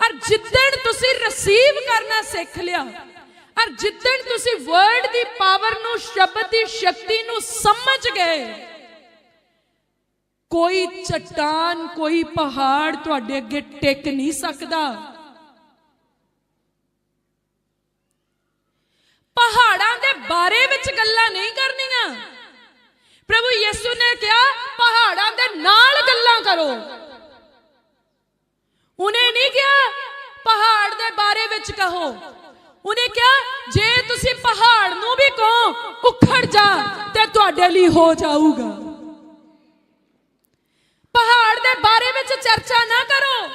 ਔਰ ਜਿੱਦਣ ਤੁਸੀਂ ਰਿਸੀਵ ਕਰਨਾ ਸਿੱਖ ਲਿਆ ਔਰ ਜਿੱਦਣ ਤੁਸੀਂ ਵਰਡ ਦੀ ਪਾਵਰ ਨੂੰ, ਸ਼ਬਦ ਦੀ ਸ਼ਕਤੀ ਨੂੰ ਸਮਝ ਗਏ, ਕੋਈ ਚਟਾਨ, ਕੋਈ ਪਹਾੜ ਤੁਹਾਡੇ ਅੱਗੇ ਟਿਕ ਨਹੀਂ ਸਕਦਾ। ਪਹਾੜਾਂ ਦੇ ਬਾਰੇ ਵਿੱਚ ਗੱਲਾਂ ਨਹੀਂ ਕਰਨੀਆਂ। ਪ੍ਰਭੂ ਯਿਸੂ ਨੇ ਕਿਹਾ, ਪਹਾੜਾਂ ਦੇ ਨਾਲ ਗੱਲਾਂ ਕਰੋ। ਉਹਨੇ ਨਹੀਂ ਕਿਹਾ, ਪਹਾੜ ਦੇ ਬਾਰੇ ਵਿੱਚ ਕਹੋ। ਉਹਨੇ ਕਿਹਾ, ਜੇ ਤੁਸੀਂ ਪਹਾੜ ਨੂੰ ਵੀ ਕਹੋ, ਉਖੜ ਜਾ ਤੇ ਤੁਹਾਡੇ ਲਈ ਹੋ ਜਾਊਗਾ। ਪਹਾੜ ਦੇ ਬਾਰੇ ਵਿੱਚ ਚਰਚਾ ਨਾ ਕਰੋ।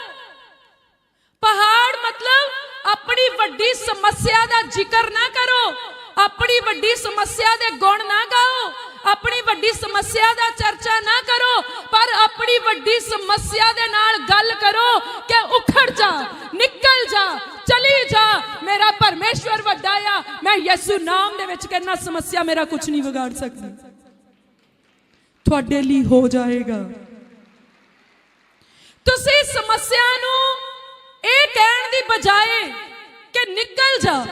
ਪਹਾੜ ਮਤਲਬ ਆਪਣੀ ਵੱਡੀ ਸਮੱਸਿਆ ਦਾ ਜ਼ਿਕਰ ਨਾ ਕਰੋ। ਆਪਣੀ ਵੱਡੀ ਸਮੱਸਿਆ ਦੇ ਗੁਣ ਨਾ ਗਾਓ। ਆਪਣੀ ਵੱਡੀ ਸਮੱਸਿਆ ਦਾ ਚਰਚਾ ਪਰ ਵੱਡੀ ਸਮੱਸਿਆ ਦੇ ਨਾਲ ਗੱਲ ਕਰੋ ਕਿ ਉਖੜ ਜਾ, ਨਿਕਲ ਜਾ, ਚਲੀ ਜਾ। ਮੇਰਾ ਪਰਮੇਸ਼ਵਰ ਵੱਡਾ ਆ। ਮੈਂ ਯਿਸੂ ਨਾਮ ਦੇ ਵਿੱਚ ਕਹਿੰਨਾ ਸਮੱਸਿਆ ਮੇਰਾ ਕੁਝ ਨਹੀਂ ਵਿਗਾੜ ਸਕਦੀ। ਤੁਹਾਡੇ ਲਈ ਹੋ ਜਾਏਗਾ। ਤੁਸੀਂ ਸਮੱਸਿਆ ਨੂੰ ਇਹ ਕਹਿਣ ਦੀ ਬਜਾਏ ਕਿ ਨਿਕਲ ਜਾ,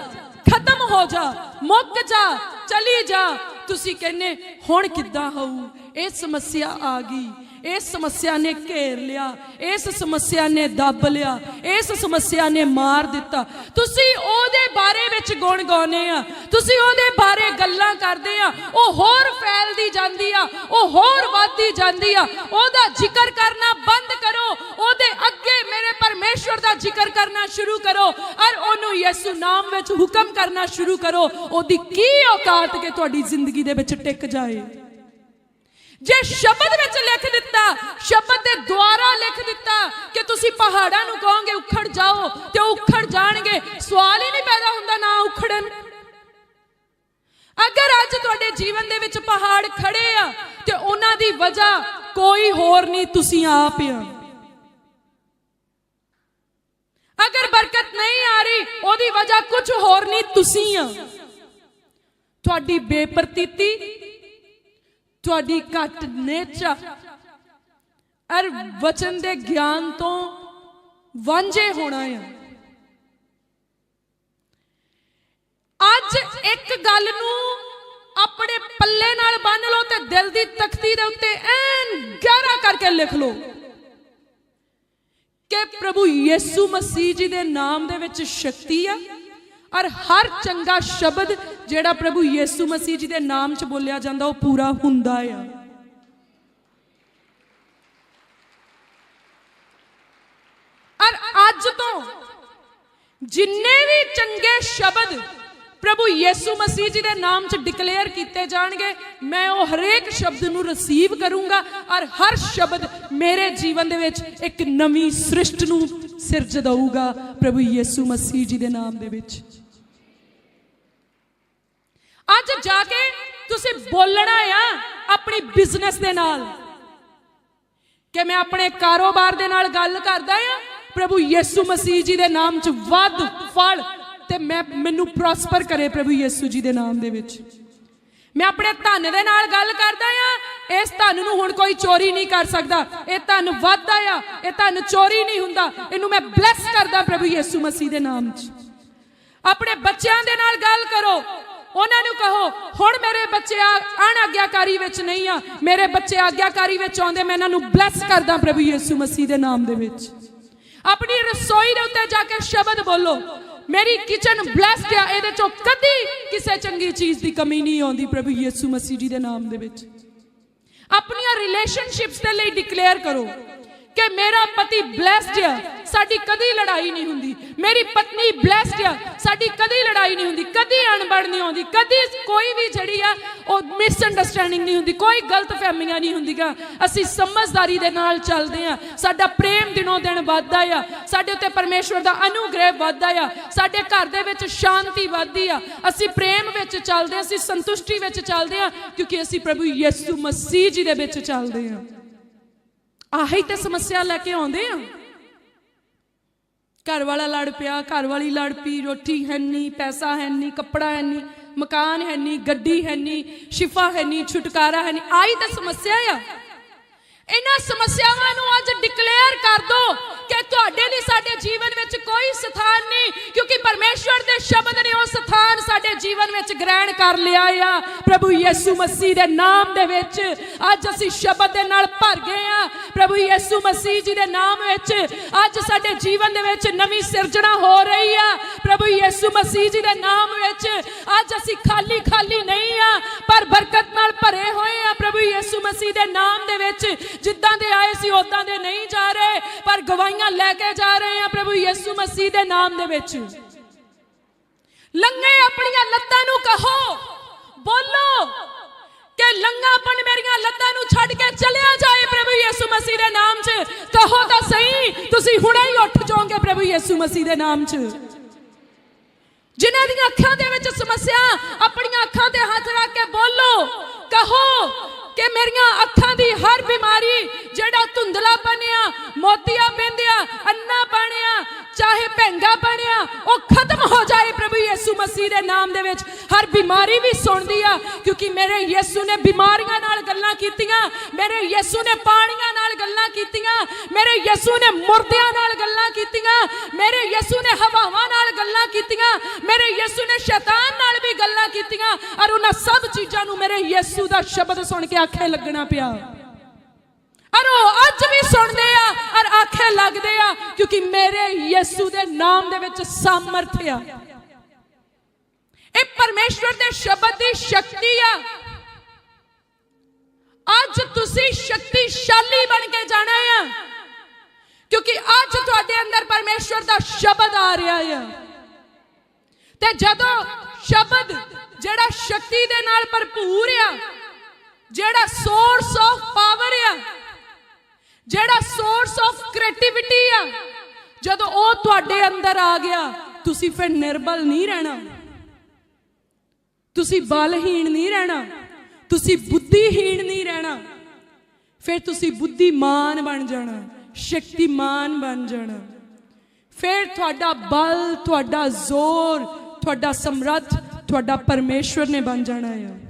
ਖਤਮ ਹੋ ਜਾ, ਮੁੱਕ ਜਾ, ਚਲੀ ਜਾ। ਤੁਸੀਂ ਕਹਿੰਨੇ ਹੁਣ ਕਿੱਦਾਂ ਹੋਊ? ਇਹ ਸਮੱਸਿਆ ਆ ਗਈ। ਇਸ ਸਮੱਸਿਆ ਨੇ ਘੇਰ ਲਿਆ, ਇਸ ਸਮੱਸਿਆ ਨੇ ਦੱਬ ਲਿਆ, ਇਸ ਸਮੱਸਿਆ ਨੇ ਮਾਰ ਦਿੱਤਾ। ਤੁਸੀਂ ਉਹਦੇ ਬਾਰੇ ਵਿੱਚ ਗੁਣ ਗਾਉਨੇ ਆ, ਤੁਸੀਂ ਉਹਦੇ ਬਾਰੇ ਗੱਲਾਂ ਕਰਦੇ ਆ, ਉਹ ਹੋਰ ਫੈਲਦੀ ਜਾਂਦੀ ਆ, ਉਹ ਹੋਰ ਵੱਧਦੀ ਜਾਂਦੀ ਆ, ਉਹਦਾ ਜ਼ਿਕਰ ਕਰਨਾ ਬੰਦ ਕਰੋ, ਉਹਦੇ ਅੱਗੇ ਮੇਰੇ ਪਰਮੇਸ਼ਵਰ ਦਾ ਜ਼ਿਕਰ ਕਰਨਾ ਸ਼ੁਰੂ ਕਰੋ, ਔਰ ਉਹਨੂੰ ਯਿਸੂ ਨਾਮ ਵਿੱਚ ਹੁਕਮ ਕਰਨਾ ਸ਼ੁਰੂ ਕਰੋ, ਉਹਦੀ ਕੀ ਔਕਾਤ ਕਿ ਤੁਹਾਡੀ ਜ਼ਿੰਦਗੀ ਦੇ ਵਿੱਚ ਟਿਕ ਜਾਏ। ਜੇ ਸ਼ਬਦ ਵਿੱਚ ਲਿਖ ਦਿੱਤਾ, ਸ਼ਬਦ ਦੇ ਦੁਆਰਾ ਲਿਖ ਦਿੱਤਾ ਕਿ ਤੁਸੀਂ ਪਹਾੜਾਂ ਨੂੰ ਕਹੋਗੇ, ਉਖੜ ਜਾਓ ਤੇ ਉਖੜ ਜਾਣਗੇ, ਸਵਾਲ ਹੀ ਨਹੀਂ ਪੈਦਾ ਹੁੰਦਾ ਨਾ ਉਖੜਨ। ਅਗਰ ਅੱਜ ਤੁਹਾਡੇ ਜੀਵਨ ਦੇ ਵਿੱਚ ਪਹਾੜ ਖੜੇ ਆ ਤੇ ਉਹਨਾਂ ਦੀ ਵਜ੍ਹਾ ਕੋਈ ਹੋਰ ਨਹੀਂ, ਤੁਸੀਂ ਆਪ ਆ। ਅਗਰ ਬਰਕਤ ਨਹੀਂ ਆ ਰਹੀ, ਉਹਦੀ ਵਜ੍ਹਾ ਕੁਝ ਹੋਰ ਨਹੀਂ, ਤੁਸੀਂ ਆ। ਤੁਹਾਡੀ ਬੇਪਰਤੀਤੀ ਤੁਹਾਡੀ ਘੱਟ ਨੇਚਾ ਅਰ ਵਚਨ ਦੇ ਗਿਆਨ ਤੋਂ ਵਾਂਝੇ ਹੋਣਾ ਆ। ਅੱਜ ਇੱਕ ਗੱਲ ਨੂੰ ਆਪਣੇ ਪੱਲੇ ਨਾਲ ਬੰਨ ਲਓ ਤੇ ਦਿਲ ਦੀ ਤਖਤੀ ਦੇ ਉੱਤੇ ਐਨ ਗਹਿਰਾ ਕਰਕੇ ਲਿਖ ਲਓ ਕਿ ਪ੍ਰਭੂ ਯਿਸੂ ਮਸੀਹ ਜੀ ਦੇ ਨਾਮ ਦੇ ਵਿੱਚ ਸ਼ਕਤੀ ਆ। ਔਰ ਹਰ ਚੰਗਾ ਸ਼ਬਦ ਜਿਹੜਾ ਪ੍ਰਭੂ ਯਿਸੂ ਮਸੀਹ ਜੀ ਦੇ ਨਾਮ 'ਚ ਬੋਲਿਆ ਜਾਂਦਾ, ਉਹ ਪੂਰਾ ਹੁੰਦਾ ਆ। ਔਰ ਅੱਜ ਤੋਂ ਜਿੰਨੇ ਵੀ ਚੰਗੇ ਸ਼ਬਦ ਪ੍ਰਭੂ ਯਿਸੂ ਮਸੀਹ ਜੀ ਦੇ ਨਾਮ 'ਚ ਡਿਕਲੇਅਰ ਕੀਤੇ ਜਾਣਗੇ, ਮੈਂ ਉਹ ਹਰੇਕ ਸ਼ਬਦ ਨੂੰ ਰਿਸੀਵ ਕਰੂੰਗਾ ਔਰ ਹਰ ਸ਼ਬਦ ਮੇਰੇ ਜੀਵਨ ਦੇ ਵਿੱਚ ਇੱਕ ਨਵੀਂ ਸ੍ਰਿਸ਼ਟ ਨੂੰ ਸਿਰਜ ਦਊਗਾ ਪ੍ਰਭੂ ਯਿਸੂ ਮਸੀਹ ਜੀ ਦੇ ਨਾਮ ਦੇ ਵਿੱਚ। ਅੱਜ ਜਾ ਕੇ ਤੁਸੀਂ ਬੋਲਣਾ ਆ ਆਪਣੀ ਬਿਜ਼ਨਸ ਦੇ ਨਾਲ। ਕਿ ਮੈਂ ਆਪਣੇ ਕਾਰੋਬਾਰ ਦੇ ਨਾਲ ਗੱਲ ਕਰਦਾ ਆ, ਪ੍ਰਭੂ ਯਿਸੂ ਮਸੀਹ ਜੀ ਦੇ ਨਾਮ 'ਚ ਵੱਧ ਫਲ ਤੇ ਮੈਂ ਮੈਨੂੰ ਪ੍ਰੋਸਪਰ ਕਰੇ ਪ੍ਰਭੂ ਯਿਸੂ ਜੀ ਦੇ ਨਾਮ ਦੇ ਵਿੱਚ। ਮੈਂ ਆਪਣੇ ਧਨ ਦੇ ਨਾਲ ਗੱਲ ਕਰਦਾ ਆ, ਇਸ ਧਨ ਨੂੰ ਹੁਣ ਕੋਈ ਚੋਰੀ ਨਹੀਂ ਕਰ ਸਕਦਾ। ਇਹ ਧਨ ਵੱਧਦਾ ਆ, ਇਹ ਧਨ ਚੋਰੀ ਨਹੀਂ ਹੁੰਦਾ। ਇਹਨੂੰ ਮੈਂ ਬਲੈਸ ਕਰਦਾ ਪ੍ਰਭੂ ਯਿਸੂ ਮਸੀਹ ਦੇ ਨਾਮ 'ਚ। ਆਪਣੇ ਬੱਚਿਆਂ ਦੇ ਨਾਲ ਗੱਲ ਕਰੋ ਉਹਨਾਂ ਨੂੰ ਕਹੋ, ਹੁਣ ਮੇਰੇ ਬੱਚੇ ਅਣਆਗਿਆਕਾਰੀ ਵਿੱਚ ਨਹੀਂ ਆ। ਮੇਰੇ ਬੱਚੇ ਆਗਿਆਕਾਰੀ ਵਿੱਚ ਆਉਂਦੇ, ਮੈਂ ਇਹਨਾਂ ਨੂੰ ਬਲੈਸ ਕਰਦਾ ਪ੍ਰਭੂ ਯਿਸੂ ਮਸੀਹ ਦੇ ਨਾਮ ਦੇ ਵਿੱਚ। ਆਪਣੀ ਰਸੋਈ ਦੇ ਉੱਤੇ ਜਾ ਕੇ ਸ਼ਬਦ ਬੋਲੋ। ਮੇਰੀ ਕਿਚਨ ਬਲੈਸਡ ਆ, ਇਹਦੇ ਚੋਂ ਕਦੀ ਕਿਸੇ ਚੰਗੀ ਚੀਜ਼ ਦੀ ਕਮੀ ਨਹੀਂ ਆਉਂਦੀ ਪ੍ਰਭੂ ਯਿਸੂ ਮਸੀਹ ਜੀ ਦੇ ਨਾਮ ਦੇ ਵਿੱਚ। ਆਪਣੀਆਂ ਰਿਲੇਸ਼ਨਸ਼ਿਪਸ ਦੇ ਲਈ ਡਿਕਲੇਅਰ ਕਰੋ। ਕਿ ਮੇਰਾ ਪਤੀ ਬlesed ਆ, ਸਾਡੀ ਕਦੀ ਲੜਾਈ ਨਹੀਂ ਹੁੰਦੀ। ਮੇਰੀ ਪਤਨੀ ਬlesed ਆ, ਸਾਡੀ ਕਦੀ ਲੜਾਈ ਨਹੀਂ ਹੁੰਦੀ। ਕਦੀ ਅਣਬਣ ਨਹੀਂ ਆਉਂਦੀ, ਕਦੀ ਕੋਈ ਵੀ ਜਿਹੜੀ ਆ, ਉਹ ਮਿਸਅੰਡਰਸਟੈਂਡਿੰਗ ਨਹੀਂ ਹੁੰਦੀ, ਕੋਈ ਗਲਤ ਫਹਿਮੀਆਂ ਨਹੀਂ ਹੁੰਦੀਆਂ। ਅਸੀਂ ਸਮਝਦਾਰੀ ਦੇ ਨਾਲ ਚੱਲਦੇ ਆ। ਸਾਡਾ ਪ੍ਰੇਮ ਦਿਨੋਂ ਦਿਨ ਵੱਧਦਾ ਆ। ਸਾਡੇ ਉੱਤੇ ਪਰਮੇਸ਼ਵਰ ਦਾ ਅਨੁਗ੍ਰਹਿ ਵੱਧਦਾ ਆ। ਸਾਡੇ ਘਰ ਦੇ ਵਿੱਚ ਸ਼ਾਂਤੀ ਵੱਧਦੀ ਆ। ਅਸੀਂ ਪ੍ਰੇਮ ਵਿੱਚ ਚੱਲਦੇ ਆ, ਅਸੀਂ ਸੰਤੁਸ਼ਟੀ ਵਿੱਚ ਚੱਲਦੇ ਆ, ਕਿਉਂਕਿ ਅਸੀਂ ਪ੍ਰਭੂ ਯਿਸੂ ਮਸੀਹ ਜੀ ਦੇ ਵਿੱਚ ਚੱਲਦੇ ਆ। ਆਹੀ ਤੇ ਸਮੱਸਿਆ ਲੈ ਕੇ ਆਉਂਦੇ ਆ। ਘਰ ਵਾਲਾ ਲੜ ਪਿਆ, ਘਰ ਵਾਲੀ ਲੜ ਪਈ, ਰੋਟੀ ਹੈ ਨਹੀਂ ਪੈਸਾ ਹੈ ਨਹੀਂ ਕੱਪੜਾ ਹੈ ਨਹੀਂ ਮਕਾਨ ਹੈ ਨਹੀਂ ਗੱਡੀ ਹੈ ਨਹੀਂ ਸ਼ਿਫਾ ਹੈ ਨਹੀਂ ਛੁਟਕਾਰਾ ਹੈ ਨਹੀਂ ਆਹੀ ਤਾਂ ਸਮੱਸਿਆ ਆ। ਇਹਨਾਂ ਸਮੱਸਿਆਵਾਂ ਨੂੰ ਅੱਜ ਡਿਕਲੇਅਰ ਕਰ ਦੋ ਕਿ ਤੁਹਾਡੇ ਲਈ ਸਾਡੇ ਜੀਵਨ ਵਿੱਚ ਕੋਈ ਸਥਾਨ ਨਹੀਂ, ਕਿਉਂਕਿ ਪਰਮੇਸ਼ਵਰ ਦੇ ਸ਼ਬਦ ਨੇ ਉਹ ਸਥਾਨ ਸਾਡੇ ਜੀਵਨ ਵਿੱਚ ਗ੍ਰਹਿਣ ਕਰ ਲਿਆ ਆ। ਪ੍ਰਭੂ ਯਿਸੂ ਮਸੀਹ ਦੇ ਨਾਮ ਦੇ ਵਿੱਚ ਅੱਜ ਅਸੀਂ ਸ਼ਬਦ ਦੇ ਨਾਲ ਭਰ ਗਏ ਆ। ਪ੍ਰਭੂ ਯਿਸੂ ਮਸੀਹ ਜੀ ਦੇ ਨਾਮ ਵਿੱਚ ਅੱਜ ਸਾਡੇ ਜੀਵਨ ਦੇ ਵਿੱਚ ਨਵੀਂ ਸਿਰਜਣਾ ਹੋ ਰਹੀ ਆ। ਪ੍ਰਭੂ ਯਿਸੂ ਮਸੀਹ ਜੀ ਦੇ ਨਾਮ ਵਿੱਚ ਅੱਜ ਅਸੀਂ ਖਾਲੀ ਖਾਲੀ ਨਹੀਂ ਆ, ਪਰ ਬਰਕਤ ਨਾਲ ਭਰੇ ਹੋਏ ਆ। ਪ੍ਰਭੂ ਯਿਸੂ ਮਸੀਹ ਦੇ ਨਾਮ ਦੇ ਵਿੱਚ ਜਿੱਦਾਂ ਦੇ ਆਏ ਸੀ ਉਦਾਂ ਦੇ ਨਹੀਂ ਜਾ ਰਹੇ, ਪਰ ਗਵਾਹੀਆਂ ਲੈ ਕੇ ਜਾ ਰਹੇ ਆ ਪ੍ਰਭੂ ਯਿਸੂ ਮਸੀਹ ਦੇ ਨਾਮ ਦੇ ਵਿੱਚ। ਲੰਗੇ ਆਪਣੀਆਂ ਲੱਤਾਂ ਨੂੰ ਕਹੋ। ਬੋਲੋ ਕਿ ਲੰਗਾਪਨ ਮੇਰੀਆਂ ਲੱਤਾਂ ਨੂੰ ਛੱਡ ਕੇ ਚਲਿਆ ਜਾਏ ਪ੍ਰਭੂ ਯਿਸੂ ਮਸੀਹ ਦੇ ਨਾਮ 'ਚ। ਕਹੋ ਤਾਂ ਸਹੀ, ਤੁਸੀਂ ਹੁਣੇ ਹੀ ਉੱਠ ਜਾਓਗੇ ਪ੍ਰਭੂ ਯਿਸੂ ਮਸੀਹ ਦੇ ਨਾਮ 'ਚ। ਜਿਨ੍ਹਾਂ ਦੀਆਂ ਅੱਖਾਂ ਦੇ ਵਿੱਚ ਸਮੱਸਿਆ, ਆਪਣੀਆਂ ਅੱਖਾਂ ਤੇ ਹੱਥ ਰੱਖ ਕੇ ਬੋਲੋ। ਕਹੋ ਕਿ ਮੇਰੀਆਂ ਅੱਖਾਂ ਦੀ ਹਰ ਬਿਮਾਰੀ, ਜਿਹੜਾ ਧੁੰਦਲਾ ਬਣਿਆ, ਮੋਤੀਆ ਬਿੰਦਿਆ ਅੰਨਾ ਬਣਿਆ, ਚਾਹੇ ਭੈਂਗਾ ਬਣਿਆ, ਉਹ ਖਤਮ ਪ੍ਰਭੂ ਯਿਸੂ ਮਸੀਹ ਦੇ ਨਾਮ ਦੇ ਵਿੱਚ ਹਰ ਬਿਮਾਰੀ ਵੀ ਸੁਣਦੀ ਆ, ਕਿਉਂਕਿ ਮੇਰੇ ਯਿਸੂ ਨੇ ਬਿਮਾਰੀਆਂ ਨਾਲ ਗੱਲਾਂ ਕੀਤੀਆਂ, ਮੇਰੇ ਯਿਸੂ ਨੇ ਪਾਣੀਆਂ ਨਾਲ ਗੱਲਾਂ ਕੀਤੀਆਂ, ਮੇਰੇ ਯਿਸੂ ਨੇ ਮੁਰਦਿਆਂ ਨਾਲ ਗੱਲਾਂ ਕੀਤੀਆਂ, ਮੇਰੇ ਯਿਸੂ ਨੇ ਹਵਾਵਾਂ ਨਾਲ ਗੱਲਾਂ ਕੀਤੀਆਂ, ਮੇਰੇ ਯਿਸੂ ਨੇ ਸ਼ੈਤਾਨ ਨਾਲ ਵੀ ਗੱਲਾਂ ਕੀਤੀਆਂ, ਔਰ ਉਹਨਾਂ ਸਭ ਚੀਜ਼ਾਂ ਨੂੰ ਮੇਰੇ ਯਿਸੂ ਦਾ ਸ਼ਬਦ ਸੁਣ ਕੇ ਆਖੇ ਲੱਗਣਾ ਪਿਆ। ਔਰ ਉਹ ਅੱਜ ਵੀ ਸੁਣਦੇ ਆ, ਔਰ ਆਖੇ ਲੱਗਦੇ ਆ, ਕਿਉਂਕਿ ਮੇਰੇ ਯਿਸੂ ਦੇ ਨਾਮ ਦੇ ਵਿੱਚ ਸਾਮਰਥ ਆ। ਪਰਮੇਸ਼ਵਰ ਦੇ ਸ਼ਬਦ ਦੀ ਸ਼ਕਤੀ ਆ। ਅੱਜ ਤੁਸੀਂ ਸ਼ਕਤੀਸ਼ਾਲੀ ਬਣ ਕੇ ਜਾਣਾ ਆ। ਕਿਉਂਕਿ ਅੱਜ ਤੁਹਾਡੇ ਅੰਦਰ ਪਰਮੇਸ਼ਵਰ ਦਾ ਸ਼ਬਦ ਆ ਰਿਹਾ ਆ। ਤੇ ਜਦੋਂ ਸ਼ਬਦ ਜਿਹੜਾ ਸ਼ਕਤੀ ਦੇ ਨਾਲ ਭਰਪੂਰ ਆ, ਜਿਹੜਾ ਸੋਰਸ ਆਫ ਪਾਵਰ ਆ, ਜਿਹੜਾ ਸੋਰਸ ਆਫ ਕ੍ਰੀਏਟੀਵਿਟੀ ਆ, ਜਦੋਂ ਉਹ ਤੁਹਾਡੇ ਅੰਦਰ ਆ ਗਿਆ, ਤੁਸੀਂ ਫਿਰ ਨਿਰਬਲ ਨਹੀਂ ਰਹਿਣਾ। ਤੁਸੀਂ ਬਲਹੀਣ ਨਹੀਂ ਰਹਿਣਾ, ਤੁਸੀਂ ਬੁੱਧੀਹੀਣ ਨਹੀਂ ਰਹਿਣਾ। ਫਿਰ ਤੁਸੀਂ ਬੁੱਧੀਮਾਨ ਬਣ ਜਾਣਾ, ਸ਼ਕਤੀਮਾਨ ਬਣ ਜਾਣਾ। ਫਿਰ ਤੁਹਾਡਾ ਬਲ, ਤੁਹਾਡਾ ਜ਼ੋਰ, ਤੁਹਾਡਾ ਸਮਰੱਥ, ਤੁਹਾਡਾ ਪਰਮੇਸ਼ਵਰ ਨੇ ਬਣ ਜਾਣਾ ਹੈ